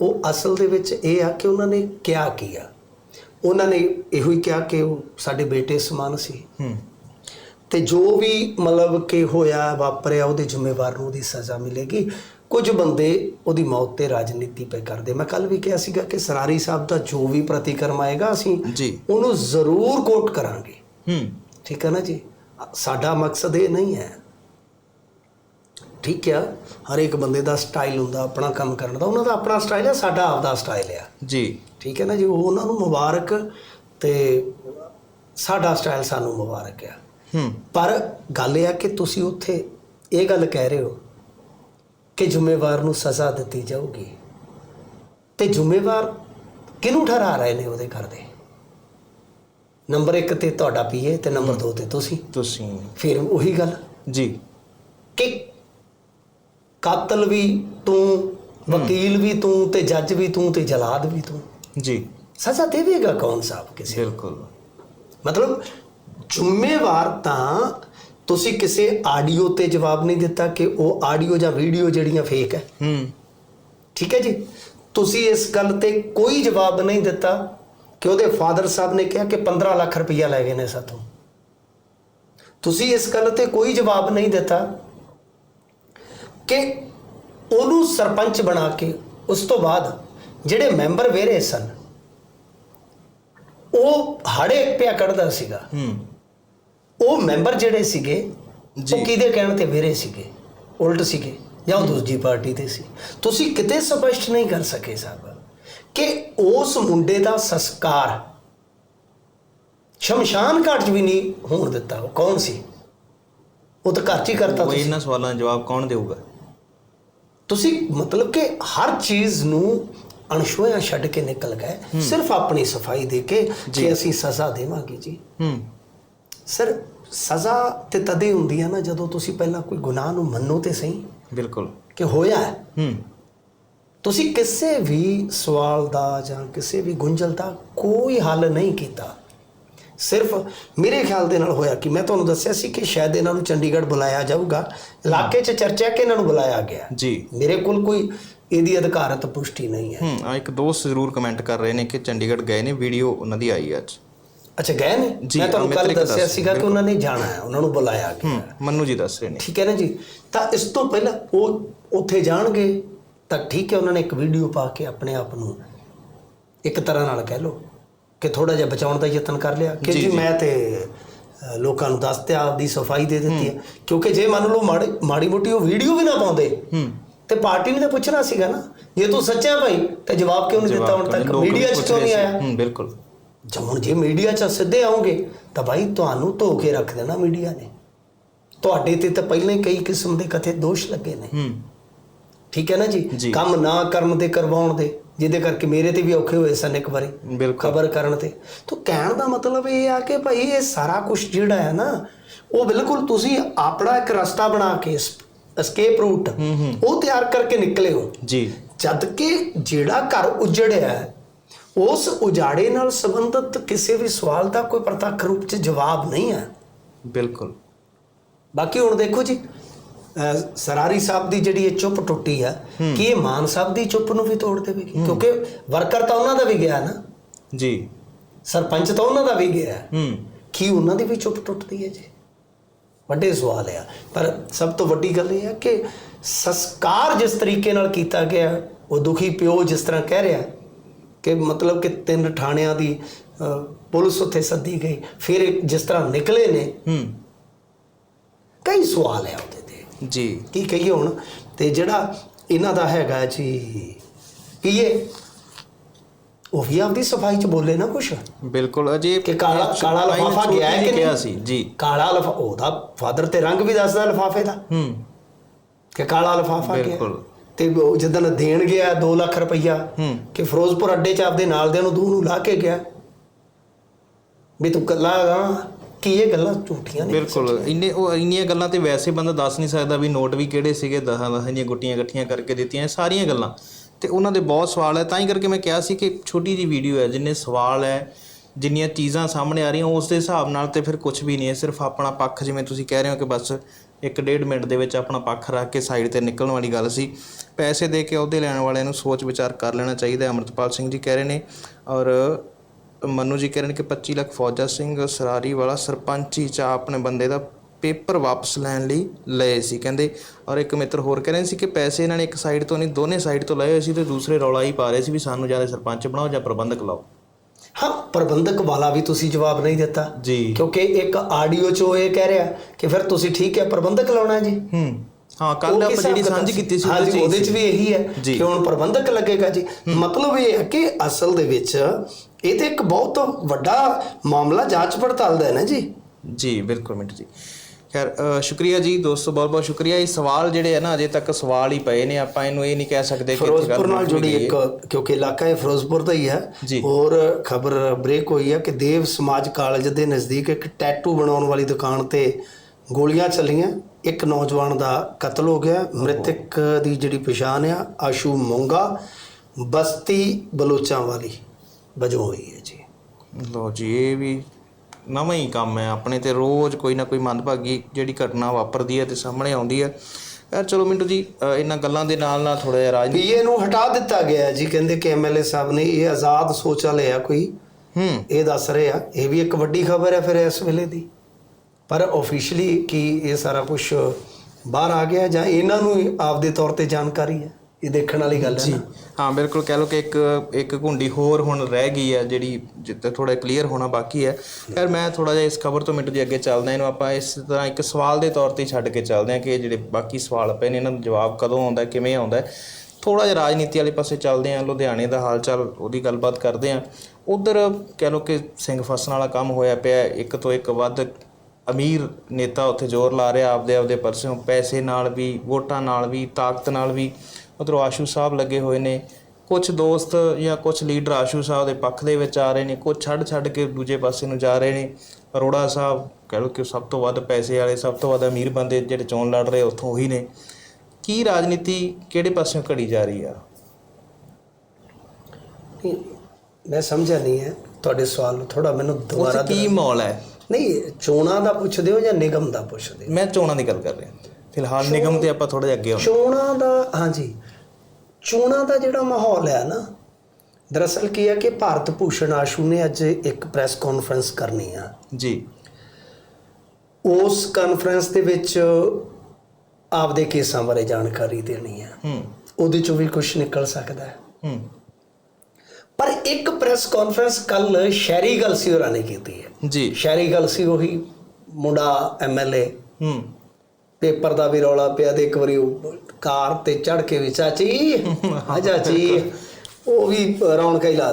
ਉਹ ਅਸਲ ਦੇ ਵਿੱਚ ਇਹ ਆ ਕਿ ਉਹਨਾਂ ਨੇ ਕਿਹਾ ਕੀ ਆ। ਉਹਨਾਂ ਨੇ ਇਹੋ ਹੀ ਕਿਹਾ ਕਿ ਉਹ ਸਾਡੇ ਬੇਟੇ ਸਮਾਨ ਸੀ। ਹੂੰ। ਤੇ ਜੋ ਵੀ ਮਤਲਬ ਕਿ ਹੋਇਆ ਵਾਪਰਿਆ ਉਹਦੇ ਜ਼ਿੰਮੇਵਾਰ ਨੂੰ ਉਹਦੀ ਸਜ਼ਾ ਮਿਲੇਗੀ। ਕੁਝ ਬੰਦੇ ਉਹਦੀ ਮੌਤ ਤੇ ਰਾਜਨੀਤੀ ਪੇ ਕਰਦੇ। ਮੈਂ ਕੱਲ ਵੀ ਕਿਹਾ ਸੀਗਾ ਕਿ ਸਰਾਰੀ ਸਾਹਿਬ ਦਾ ਜੋ ਵੀ ਪ੍ਰਤੀਕਰਮ ਆਏਗਾ ਅਸੀਂ ਉਹਨੂੰ ਜ਼ਰੂਰ ਕੋਟ ਕਰਾਂਗੇ। ਹੂੰ। ਠੀਕ ਹੈ ਨਾ ਜੀ? ਸਾਡਾ ਮਕਸਦ ਇਹ ਨਹੀਂ ਹੈ ਠੀਕ ਆ ਹਰ ਇੱਕ ਬੰਦੇ ਦਾ ਸਟਾਈਲ ਹੁੰਦਾ ਆਪਣਾ ਕੰਮ ਕਰਨ ਦਾ। ਉਹਨਾਂ ਦਾ ਆਪਣਾ ਸਟਾਈਲ ਹੈ ਸਾਡਾ ਆਪਦਾ ਸਟਾਈਲ ਹੈ ਜੀ। ਠੀਕ ਹੈ ਨਾ ਜੀ ਉਹ ਉਹਨਾਂ ਨੂੰ ਮੁਬਾਰਕ ਤੇ ਸਾਡਾ ਸਟਾਈਲ ਸਾਨੂੰ ਮੁਬਾਰਕ ਹੈ ਹੂੰ। ਪਰ ਗੱਲ ਇਹ ਆ ਕਿ ਤੁਸੀਂ ਉੱਥੇ ਇਹ ਗੱਲ ਕਹਿ ਰਹੇ ਹੋ ਕਿ ਜ਼ਿੰਮੇਵਾਰ ਨੂੰ ਸਜ਼ਾ ਦਿੱਤੀ ਜਾਊਗੀ। ਤੇ ਜ਼ਿੰਮੇਵਾਰ ਕਿਹਨੂੰ ਠਹਿਰਾ ਰਹੇ ਨੇ ਉਹਦੇ ਘਰ ਦੇ? ਨੰਬਰ 1 ਤੇ ਤੁਹਾਡਾ ਪੀਏ ਤੇ ਨੰਬਰ 2 ਤੇ ਤੁਸੀਂ। ਤੁਸੀਂ। ਫਿਰ ਉਹੀ ਗੱਲ। ਜੀ। ਕਿ ਕਾਤਲ ਵੀ ਤੂੰ ਵਕੀਲ ਵੀ ਤੂੰ ਤੇ ਜੱਜ ਵੀ ਤੂੰ ਤੇ ਜਲਾਦ ਵੀ ਤੂੰ। ਜੀ। ਸਜ਼ਾ ਦੇਵੇਗਾ ਕੌਣ ਸਾਹਿਬ ਕਿਸੇ? ਬਿਲਕੁਲ। ਮਤਲਬ ਜ਼ਿੰਮੇਵਾਰ ਤਾਂ ਤੁਸੀਂ ਕਿਸੇ ਆਡੀਓ ਤੇ ਜਵਾਬ ਨਹੀਂ ਦਿੱਤਾ ਕਿ ਉਹ ਆਡੀਓ ਜਾਂ ਵੀਡੀਓ ਜਿਹੜੀਆਂ ਫੇਕ ਹੈ। ਹੂੰ। ਠੀਕ ਹੈ ਜੀ? ਤੁਸੀਂ ਇਸ ਗੱਲ ਤੇ ਕੋਈ ਜਵਾਬ ਨਹੀਂ ਦਿੱਤਾ ਕਿ ਉਹਦੇ ਫਾਦਰ ਸਾਹਿਬ ਨੇ ਕਿਹਾ ਕਿ 15 ਲੱਖ ਰੁਪਈਆ ਲੈ ਗਏ ਨੇ ਸਾਥੋਂ। ਤੁਸੀਂ ਇਸ ਗੱਲ ਤੇ ਕੋਈ ਜਵਾਬ ਨਹੀਂ ਦਿੱਤਾ ਕਿ ਉਹਨੂੰ ਸਰਪੰਚ ਬਣਾ ਕੇ ਉਸ ਤੋਂ ਬਾਅਦ ਜਿਹੜੇ ਮੈਂਬਰ ਵੇਰੇ ਸਨ ਉਹ ਹੜੇ ਪਿਆ ਕੱਢਦਾ ਸੀਗਾ। ਹੂੰ। ਉਹ ਮੈਂਬਰ ਜਿਹੜੇ ਸੀਗੇ ਜੀ। ਉਹ ਕਿਹਦੇ ਕਹਿਣ ਤੇ ਵੇਰੇ ਸੀਗੇ? ਉਲਟ ਸੀਗੇ ਜਾਂ ਉਹ ਦੂਜੀ ਪਾਰਟੀ ਦੇ ਸੀ। ਤੁਸੀਂ ਕਿਤੇ ਸਪਸ਼ਟ ਨਹੀਂ ਕਰ ਸਕੇ ਸਾਹਿਬ ਕਿ ਉਸ ਮੁੰਡੇ ਦਾ ਸੰਸਕਾਰ ਸ਼ਮਸ਼ਾਨ ਘਾਟ 'ਚ ਵੀ ਨਹੀਂ ਹੋਣ ਦਿੱਤਾ। ਉਹ ਕੌਣ ਸੀ? ਉਹ ਤਾਂ ਘਰ 'ਚ ਹੀ ਕਰਤਾ ਤੁਸੀਂ। ਇਹਨਾਂ ਸਵਾਲਾਂ ਦਾ ਜਵਾਬ ਕੌਣ ਦੇਊਗਾ? ਤੁਸੀਂ ਮਤਲਬ ਕਿ ਹਰ ਚੀਜ਼ ਨੂੰ ਅਣਛੋਹਿਆ ਛੱਡ ਕੇ ਨਿਕਲ ਗਏ। ਸਿਰਫ ਆਪਣੀ ਸਫ਼ਾਈ ਦੇ ਕੇ ਕਿ ਅਸੀਂ ਸਜ਼ਾ ਦੇਵਾਂਗੇ ਜੀ। ਹੂੰ। ਸਰ ਸਜ਼ਾ ਤੇ ਤਦੇ ਹੁੰਦੀ ਹੈ ਨਾ ਜਦੋਂ ਤੁਸੀਂ ਪਹਿਲਾਂ ਕੋਈ ਗੁਨਾਹ ਨੂੰ ਮੰਨੋ ਤੇ ਸਹੀ। ਬਿਲਕੁਲ। ਕਿ ਹੋਇਆ ਹੈ। ਹੂੰ। ਤੁਸੀਂ ਕਿਸੇ ਵੀ ਸਵਾਲ ਦਾ ਜਾਂ ਕਿਸੇ ਵੀ ਗੁੰਝਲ ਦਾ ਕੋਈ ਹੱਲ ਨਹੀਂ ਕੀਤਾ। ਸਿਰਫ ਮੇਰੇ ਖਿਆਲ ਦੇ ਨਾਲ ਹੋਇਆ ਕਿ ਮੈਂ ਤੁਹਾਨੂੰ ਦੱਸਿਆ ਸੀ ਕਿ ਸ਼ਾਇਦ ਇਹਨਾਂ ਨੂੰ ਚੰਡੀਗੜ੍ਹ ਬੁਲਾਇਆ ਜਾਊਗਾ। ਇਲਾਕੇ 'ਚ ਚਰਚਾ ਕਿ ਇਹਨਾਂ ਨੂੰ ਬੁਲਾਇਆ ਗਿਆ? ਜੀ। ਮੇਰੇ ਕੋਲ ਕੋਈ ਇਹਦੀ ਅਧਿਕਾਰਤ ਪੁਸ਼ਟੀ ਨਹੀਂ ਹੈ। ਹੂੰ ਆ ਇੱਕ ਦੋਸਤ ਜ਼ਰੂਰ ਕਮੈਂਟ ਕਰ ਰਹੇ ਨੇ ਕਿ ਚੰਡੀਗੜ੍ਹ ਗਏ ਨੇ ਵੀਡੀਓ ਉਹਨਾਂ ਦੀ ਆਈ ਅੱਜ। ਅੱਛਾ ਗਏ ਨੇ? ਮੈਂ ਤੁਹਾਨੂੰ ਕੱਲ ਦੱਸਿਆ ਦੱਸ- ਸੀਗਾ ਕਿ ਉਹਨਾਂ ਨੇ ਜਾਣਾ ਹੈ ਉਹਨਾਂ ਨੂੰ ਬੁਲਾਇਆ ਗਿਆ ਮੰਨੂ ਜੀ ਦੱਸ ਰਹੇ ਨੇ। ਠੀਕ ਹੈ ਨਾ ਜੀ? ਤਾਂ ਇਸ ਤੋਂ ਪਹਿਲਾਂ ਉਹ ਉੱਥੇ ਜਾਣਗੇ ਤਾਂ ਠੀਕ ਹੈ ਉਹਨਾਂ ਨੇ ਇੱਕ ਵੀਡੀਓ ਪਾ ਕੇ ਆਪਣੇ ਆਪ ਨੂੰ ਇੱਕ ਤਰ੍ਹਾਂ ਨਾਲ ਕਹਿ ਲਓ। ਕਿ ਥੋੜਾ ਜਿਹਾ ਬਚਾਉਣ ਦਾ ਯਤਨ ਕਰ ਲਿਆ ਕਿ ਜੀ। ਮੈਂ ਤੇ ਲੋਕਾਂ ਨੂੰ ਦੱਸ ਤੇ ਆਪਦੀ ਸਫ਼ਾਈ ਦੇ ਦਿੱਤੀ ਹੈ। ਕਿਉਂਕਿ ਜੇ ਮੰਨ ਲਓ ਮਾੜੀ ਮਾੜੀ ਮੋਟੀ ਉਹ ਵੀਡੀਓ ਵੀ ਨਾ ਪਾਉਂਦੇ ਹੂੰ। ਤੇ ਪਾਰਟੀ ਨੇ ਤਾਂ ਪੁੱਛਣਾ ਸੀਗਾ ਨਾ ਜੇ ਤੂੰ ਸੱਚਾ ਭਾਈ ਤੇ ਜਵਾਬ ਕਿਉਂ ਨਹੀਂ ਦਿੱਤਾ ਹੁਣ ਤੱਕ? ਮੀਡੀਆ 'ਚ ਕਿਉਂ ਨਹੀਂ। ਆਇਆ? ਹੂੰ ਬਿਲਕੁਲ। ਜੇ ਹੁਣ ਜੇ ਮੀਡੀਆ 'ਚ ਸਿੱਧੇ ਆਉਂਗੇ ਤਾਂ ਭਾਈ ਤੁਹਾਨੂੰ ਧੋ ਕੇ ਰੱਖ ਦੇਣਾ ਮੀਡੀਆ ਨੇ। ਤੁਹਾਡੇ ਤੇ ਤਾਂ ਪਹਿਲਾਂ ਹੀ ਕਈ ਕਿਸਮ ਦੇ ਕਥੇ ਦੋਸ਼ ਲੱਗੇ ਨੇ। ਹੂੰ। ਠੀਕ ਹੈ ਨਾ ਜੀ। ਜੀ। ਕੰਮ ਨਾ ਕਰਨ ਦੇ ਕਰਵਾਉਣ ਦੇ। ਜਿਹਦੇ ਕਰਕੇ ਮੇਰੇ ਤੇ ਵੀ ਔਖੇ ਹੋਏ ਸਨ ਇੱਕ ਵਾਰੀ ਬਿਲਕੁਲ। ਖਬਰ ਕਰਨ ਤੇ। ਤਾਂ ਕਹਿਣ ਦਾ ਮਤਲਬ ਇਹ ਆ ਕਿ ਭਾਈ ਇਹ ਸਾਰਾ ਕੁਝ ਜਿਹੜਾ ਹੈ ਨਾ ਉਹ ਬਿਲਕੁਲ ਤੁਸੀਂ ਆਪਣਾ ਇੱਕ ਰਸਤਾ ਬਣਾ ਕੇ escape ਰੂਟ ਉਹ ਤਿਆਰ ਕਰਕੇ ਨਿਕਲੇ ਹੋ। ਜੀ। ਜਦ ਕਿ ਜਿਹੜਾ ਘਰ ਉਜੜਿਆ ਹੈ, ਉਸ ਉਜਾੜੇ ਨਾਲ ਸੰਬੰਧਿਤ ਕਿਸੇ ਵੀ ਸਵਾਲ ਦਾ ਕੋਈ ਪ੍ਰਤੱਖ ਰੂਪ 'ਚ ਜਵਾਬ ਨਹੀਂ ਹੈ। ਬਿਲਕੁਲ। ਬਾਕੀ ਹੁਣ ਦੇਖੋ ਜੀ ਸਰਾਰੀ ਸਾਹਿਬ ਦੀ ਜਿਹੜੀ ਇਹ ਚੁੱਪ ਟੁੱਟੀ ਆ ਕਿ ਇਹ ਮਾਨ ਸਾਹਿਬ ਦੀ ਚੁੱਪ ਨੂੰ ਵੀ ਤੋੜ ਦੇਵੇਗੀ? ਕਿਉਂਕਿ ਵਰਕਰ ਤਾਂ ਉਹਨਾਂ ਦਾ ਵੀ ਗਿਆ ਨਾ। ਜੀ। ਸਰਪੰਚ ਤਾਂ ਉਹਨਾਂ ਦਾ ਵੀ ਗਿਆ। ਹੂੰ। ਕੀ ਉਹਨਾਂ ਦੀ ਵੀ ਚੁੱਪ ਟੁੱਟਦੀ ਹੈ ਜੀ? ਵੱਡੇ ਸਵਾਲ ਆ। ਪਰ ਸਭ ਤੋਂ ਵੱਡੀ ਗੱਲ ਇਹ ਹੈ ਕਿ ਸੰਸਕਾਰ ਜਿਸ ਤਰੀਕੇ ਨਾਲ ਕੀਤਾ ਗਿਆ ਉਹ ਦੁਖੀ ਪਿਓ ਜਿਸ ਤਰ੍ਹਾਂ ਕਹਿ ਰਿਹਾ ਕਿ ਮਤਲਬ ਕਿ ਤਿੰਨ ਥਾਣਿਆਂ ਦੀ ਪੁਲਿਸ ਉੱਥੇ ਸੱਦੀ ਗਈ ਫਿਰ ਜਿਸ ਤਰ੍ਹਾਂ ਨਿਕਲੇ ਨੇ। ਹੂੰ। ਕਈ ਸਵਾਲ ਆ ਉਹਦੇ ਜੀ। ਕੀ ਕਹੀਏ ਹੁਣ? ਤੇ ਜਿਹੜਾ ਇਹਨਾਂ ਦਾ ਹੈਗਾ ਜੀ ਪੀਏ ਉਹ ਵੀ ਆਪਦੀ ਸਫ਼ਾਈ ਚ ਬੋਲੇ ਨਾ ਕੁਛ? ਬਿਲਕੁਲ ਅਜੇ ਕਿ ਕਾਲਾ ਕਾਲਾ ਲਫਾਫਾ ਗਿਆ ਹੈ ਕਿ ਨਹੀਂ? ਸੀ ਜੀ। ਕਾਲਾ ਲਫਾ ਉਹਦਾ ਫਾਦਰ ਤੇ ਰੰਗ ਵੀ ਦੱਸਦਾ ਲਫਾਫੇ ਦਾ। ਹੂੰ। ਕਿ ਕਾਲਾ ਲਫਾਫਾ ਗਿਆ। ਬਿਲਕੁਲ। ਤੇ ਉਹ ਜਿੱਦਣ ਦੇਣ ਗਿਆ 2 ਲੱਖ ਰੁਪਈਆ। ਕਿ ਫਿਰੋਜ਼ਪੁਰ ਅੱਡੇ 'ਚ ਆਪਦੇ ਨਾਲ ਦੇ ਨੂੰ ਦੂਰ ਨੂੰ ਲਾ ਕੇ ਗਿਆ। ਵੀ ਤੂੰ ਕੱਲਾ ਗਾ। ਕੀ ਇਹ ਗੱਲਾਂ ਝੂਠੀਆਂ ਨੇ ਬਿਲਕੁਲ। ਇੰਨੇ ਉਹ ਇੰਨੀਆਂ ਗੱਲਾਂ ਤੇ ਵੈਸੇ ਬੰਦਾ ਦੱਸ ਨਹੀਂ ਸਕਦਾ ਵੀ ਨੋਟ ਵੀ ਕਿਹੜੇ ਸੀਗੇ ਦਹਾਂ ਦਹਾਂ ਦੀਆਂ ਗੁੱਟੀਆਂ ਇਕੱਠੀਆਂ ਕਰਕੇ ਦਿੱਤੀਆਂ ਇਹ ਸਾਰੀਆਂ ਗੱਲਾਂ। ਤੇ ਉਹਨਾਂ ਦੇ ਬਹੁਤ ਸਵਾਲ ਹੈ। ਤਾਂ ਹੀ ਕਰਕੇ ਮੈਂ ਕਿਹਾ ਸੀ ਕਿ ਛੋਟੀ ਜੀ ਵੀਡੀਓ ਹੈ ਜਿੰਨੇ ਸਵਾਲ ਹੈ ਜਿੰਨੀਆਂ ਚੀਜ਼ਾਂ ਸਾਹਮਣੇ ਆ ਰਹੀਆਂ ਉਸ ਦੇ ਹਿਸਾਬ ਨਾਲ ਤੇ ਫਿਰ ਕੁਝ ਵੀ ਨਹੀਂ ਹੈ। ਸਿਰਫ ਆਪਣਾ ਪੱਖ ਜਿਵੇਂ ਤੁਸੀਂ ਕਹਿ ਰਹੇ ਹੋ ਕਿ ਬਸ ਇੱਕ ਡੇਢ ਮਿੰਟ ਦੇ ਵਿੱਚ ਆਪਣਾ ਪੱਖ ਰੱਖ ਕੇ ਸਾਈਡ ਤੇ ਨਿਕਲਣ ਵਾਲੀ ਗੱਲ ਸੀ। ਪੈਸੇ ਦੇ ਕੇ ਅਹੁਦੇ ਲੈਣ ਵਾਲਿਆਂ ਨੂੰ ਸੋਚ ਵਿਚਾਰ ਕਰ ਲੈਣਾ ਚਾਹੀਦਾ ਅਮਰਤਪਾਲ ਸਿੰਘ ਜੀ ਕਹਿ ਰਹੇ ਨੇ ਔਰ ਮਨੂ ਜੀ ਕਹਿ ਰਹੇ ਨੇ ਕਿ 25 ਲੱਖ ਫੌਜਾ ਸਿੰਘ ਸਰਾਰੀ ਵਾਲਾ ਸਰਪੰਚੀ ਚ ਆਪਣੇ ਬੰਦੇ ਦਾ ਪੇਪਰ ਵਾਪਸ ਲੈਣ ਲਈ ਲਏ ਸੀ। ਕਹਿੰਦੇ ਔਰ ਇੱਕ ਮਿੱਤਰ ਹੋਰ ਕਹਿ ਰਹੇ ਸੀ ਕਿ ਪੈਸੇ ਇਹਨਾਂ ਨੇ ਇੱਕ ਸਾਈਡ ਤੋਂ ਨਹੀਂ ਦੋਨੇ ਸਾਈਡ ਤੋਂ ਲਏ ਹੋਏ ਸੀ ਤੇ ਦੂਸਰੇ ਰੌਲਾ ਹੀ ਪਾ ਰਹੇ ਸੀ ਵੀ ਸਾਨੂੰ ਜਾਂ ਤਾਂ ਸਰਪੰਚ ਬਣਾਓ ਜਾਂ ਪ੍ਰਬੰਧਕ ਲਾਓ। ਹਾਂ ਪ੍ਰਬੰਧਕ ਵਾਲਾ ਵੀ ਤੁਸੀਂ ਜਵਾਬ ਨਹੀਂ ਦਿੱਤਾ। ਜੀ। ਕਿਉਂਕਿ ਇੱਕ ਆਡੀਓ 'ਚ ਉਹ ਇਹ ਕਹਿ ਰਿਹਾ ਕਿ ਫਿਰ ਤੁਸੀਂ ਠੀਕ ਹੈ ਪ੍ਰਬੰਧਕ ਲਾਉਣਾ ਜੀ। ਹੂੰ। ਹਾਂ ਕੱਲ ਆਪਾਂ ਜਿਹੜੀ ਸਾਂਝ ਕੀਤੀ ਸੀ ਉਹਦੇ ਉਹਦੇ ਚ ਵੀ ਇਹੀ ਹੈ। ਕਿ ਹੁਣ ਪ੍ਰਬੰਧਕ ਲੱਗੇਗਾ ਜੀ। ਮਤਲਬ ਇਹ ਹੈ ਕਿ ਅਸਲ ਦੇ ਵਿੱਚ ਇਹ ਤੇ ਇੱਕ ਬਹੁਤ ਵੱਡਾ ਮਾਮਲਾ ਜਾਂਚ ਪੜਤਾਲ ਦਾ ਹੈ ਨਾ ਜੀ? ਜੀ ਬਿਲਕੁਲ ਮਿੰਟ ਜੀ। ਖੈਰ ਸ਼ੁਕਰੀਆ ਜੀ ਦੋਸਤੋ ਬਹੁਤ ਬਹੁਤ ਸ਼ੁਕਰੀਆ। ਇਹ ਸਵਾਲ ਜਿਹੜੇ ਆ ਨਾ ਅਜੇ ਤੱਕ ਸਵਾਲ ਹੀ ਪਏ ਨੇ। ਆਪਾਂ ਇਹਨੂੰ ਇਹ ਨਹੀਂ ਕਹਿ ਸਕਦੇ ਕਿ ਫਿਰੋਜ਼ਪੁਰ ਨਾਲ ਜੁੜੀ। ਇੱਕ ਕਿਉਂਕਿ ਇਲਾਕਾ ਇਹ ਫਿਰੋਜ਼ਪੁਰ ਦਾ ਹੀ ਹੈ। ਔਰ ਖਬਰ ਬ੍ਰੇਕ ਹੋਈ ਹੈ ਕਿ ਦੇਵ ਸਮਾਜ ਕਾਲਜ ਦੇ ਨਜ਼ਦੀਕ ਇੱਕ ਟੈਟੂ ਬਣਾਉਣ ਵਾਲੀ ਦੁਕਾਨ ਤੇ ਗੋਲੀਆਂ ਚੱਲੀਆਂ। ਇੱਕ ਨੌਜਵਾਨ ਦਾ ਕਤਲ ਹੋ ਗਿਆ। ਮ੍ਰਿਤਕ ਦੀ ਜਿਹੜੀ ਪਛਾਣ ਆ ਆਸ਼ੂ ਮੋਂਗਾ ਬਸਤੀ ਬਲੋਚਾਂ ਵਾਲੀ ਵਜੋਂ ਹੋਈ ਹੈ ਜੀ। ਲੋ ਜੀ ਇਹ ਵੀ ਨਵਾਂ ਹੀ ਕੰਮ ਹੈ। ਆਪਣੇ ਤੇ ਰੋਜ਼ ਕੋਈ ਨਾ ਕੋਈ ਮੰਦਭਾਗੀ ਜਿਹੜੀ ਘਟਨਾ ਵਾਪਰਦੀ ਹੈ ਤੇ ਸਾਹਮਣੇ ਆਉਂਦੀ ਹੈ। ਯਾਰ ਚਲੋ ਮਿੰਟੂ ਜੀ ਇਹਨਾਂ ਗੱਲਾਂ ਦੇ ਨਾਲ ਨਾਲ ਥੋੜਾ ਜਿਹਾ ਰਾਜਨੀਤੀ ਪੀਏ ਨੂੰ ਹਟਾ ਦਿੱਤਾ ਗਿਆ ਜੀ ਕਹਿੰਦੇ ਕਿ ਐਮਐਲਏ ਸਾਹਿਬ ਨੇ ਇਹ ਆਜ਼ਾਦ ਸੋਚ ਵਾਲੇ ਆ ਕੋਈ। ਹੂੰ। ਇਹ ਦੱਸ ਰਹੇ ਆ। ਇਹ ਵੀ ਇੱਕ ਵੱਡੀ ਖਬਰ ਹੈ ਫਿਰ ਇਸ ਵੇਲੇ ਦੀ। ਪਰ ਆਫੀਸ਼ੀਅਲੀ ਕੀ ਇਹ ਸਾਰਾ ਕੁਝ ਬਾਹਰ ਆ ਗਿਆ ਜਾਂ ਇਹਨਾਂ ਨੂੰ ਆਪਦੇ ਤੌਰ ਤੇ ਜਾਣਕਾਰੀ ਹੈ ਇਹ ਦੇਖਣ ਵਾਲੀ ਗੱਲ ਹੈ ਹਾਂ ਬਿਲਕੁਲ ਕਹਿ ਲਓ ਕਿ ਇੱਕ ਇੱਕ ਘੁੰਡੀ ਹੋਰ ਹੁਣ ਰਹਿ ਗਈ ਹੈ ਜਿਹੜੀ ਜਿੱਤੇ ਥੋੜਾ ਕਲੀਅਰ ਹੋਣਾ ਬਾਕੀ ਹੈ ਖੈਰ ਮੈਂ ਥੋੜਾ ਜਿਹਾ ਇਸ ਖਬਰ ਤੋਂ ਮਿੰਟ ਜੀ ਅੱਗੇ ਚੱਲਦਾ ਇਹਨੂੰ ਆਪਾਂ ਇਸ ਤਰ੍ਹਾਂ ਇੱਕ ਸਵਾਲ ਦੇ ਤੌਰ ਤੇ ਛੱਡ ਕੇ ਚੱਲਦੇ ਹਾਂ ਕਿ ਇਹ ਜਿਹੜੇ ਬਾਕੀ ਸਵਾਲ ਪਏ ਨੇ ਇਹਨਾਂ ਦਾ ਜਵਾਬ ਕਦੋਂ ਆਉਂਦਾ ਕਿਵੇਂ ਆਉਂਦਾ। ਥੋੜਾ ਜਿਹਾ ਰਾਜਨੀਤੀ ਵਾਲੇ ਪਾਸੇ ਚੱਲਦੇ ਹਾਂ ਲੁਧਿਆਣੇ ਦਾ ਹਾਲ ਚਾਲ ਉਹਦੀ ਗੱਲਬਾਤ ਕਰਦੇ ਹਾਂ ਉਧਰ ਕਹਿ ਲਓ ਕਿ ਸਿੰਘ ਫਸਣ ਵਾਲਾ ਕੰਮ ਹੋਇਆ ਪਿਆ। ਇੱਕ ਤੋਂ ਇੱਕ ਵੱਧ ਅਮੀਰ ਨੇਤਾ ਉੱਥੇ ਜ਼ੋਰ ਲਾ ਰਿਹਾ ਆਪਦੇ ਆਪਦੇ ਪਰਸੋਂ ਪੈਸੇ ਨਾਲ ਵੀ ਵੋਟਾਂ ਨਾਲ ਵੀ ਤਾਕਤ ਨਾਲ ਵੀ ਉਧਰੋਂ ਆਸ਼ੂ ਸਾਹਿਬ ਲੱਗੇ ਹੋਏ ਨੇ। ਕੁਝ ਦੋਸਤ ਜਾਂ ਕੁਝ ਲੀਡਰ ਆਸ਼ੂ ਸਾਹਿਬ ਦੇ ਪੱਖ ਦੇ ਵਿੱਚ ਆ ਰਹੇ ਨੇ ਕੁਝ ਛੱਡ ਛੱਡ ਕੇ ਦੂਜੇ ਪਾਸੇ ਨੂੰ ਜਾ ਰਹੇ ਨੇ। ਅਰੋੜਾ ਸਾਹਿਬ ਕਹਿ ਲਓ ਕਿ ਸਭ ਤੋਂ ਵੱਧ ਪੈਸੇ ਵਾਲੇ ਸਭ ਤੋਂ ਵੱਧ ਅਮੀਰ ਬੰਦੇ ਜਿਹੜੇ ਚੋਣ ਲੜ ਰਹੇ ਉੱਥੋਂ ਉਹੀ ਨੇ। ਕੀ ਰਾਜਨੀਤੀ ਕਿਹੜੇ ਪਾਸਿਓਂ ਘੜੀ ਜਾ ਰਹੀ ਆ? ਮੈਂ ਸਮਝਿਆ ਨਹੀਂ ਹੈ ਤੁਹਾਡੇ ਸਵਾਲ ਨੂੰ ਥੋੜਾ ਮੈਨੂੰ ਦੁਬਾਰਾ ਕੀ ਮਾਹੌਲ ਹੈ? ਨਹੀਂ ਚੋਣਾਂ ਦਾ ਪੁੱਛਦੇ ਹੋ ਜਾਂ ਨਿਗਮ ਦਾ ਪੁੱਛਦੇ ਹੋ? ਮੈਂ ਚੋਣਾਂ ਦੀ ਗੱਲ ਕਰ ਰਿਹਾ। ਫਿਲਹਾਲ ਨਿਗਮ ਤੇ ਆਪਾਂ ਥੋੜਾ ਜਿਹਾ ਅੱਗੇ ਆਉਂਦੇ ਚੋਣਾਂ ਦਾ ਹਾਂਜੀ। ਚੋਣਾਂ ਦਾ ਜਿਹੜਾ ਮਾਹੌਲ ਹੈ ਨਾ ਦਰਅਸਲ ਕੀ ਹੈ ਕਿ ਭਾਰਤ ਭੂਸ਼ਣ ਆਸ਼ੂ ਨੇ ਅੱਜ ਇੱਕ ਪ੍ਰੈਸ ਕਾਨਫਰੰਸ ਕਰਨੀ ਆ। ਜੀ। ਉਸ ਕਾਨਫਰੰਸ ਦੇ ਵਿੱਚ ਆਪਦੇ ਕੇਸਾਂ ਬਾਰੇ ਜਾਣਕਾਰੀ ਦੇਣੀ ਹੈ ਹੂੰ। ਉਹਦੇ ਚੋਂ ਵੀ ਕੁਝ ਨਿਕਲ ਸਕਦਾ ਹੈ। ਹੂੰ। ਪਰ ਇੱਕ ਪ੍ਰੈਸ ਕਾਨਫਰੰਸ ਕੱਲ ਸ਼ਹਿਰੀ ਗੱਲ ਸੀ ਹੋਰਾਂ ਨੇ ਕੀਤੀ ਹੈ। ਜੀ। ਸ਼ਹਿਰੀ ਗੱਲ ਸੀ ਉਹੀ ਮੁੰਡਾ ਐਮਐਲਏ ਹੂੰ। ਪੇਪਰ ਦਾ ਵੀ ਰੌਲਾ ਪਿਆ ਤੇ ਇੱਕ ਵਾਰੀ ਉਹ ਕਾਰ ਤੇ ਚੜ ਕੇ ਵੀ ਚਾਚੀ ਹਾਂ ਚਾਚੀ ਉਹ ਵੀ ਰੌਣਕਾਂ ਹੀ ਲਾ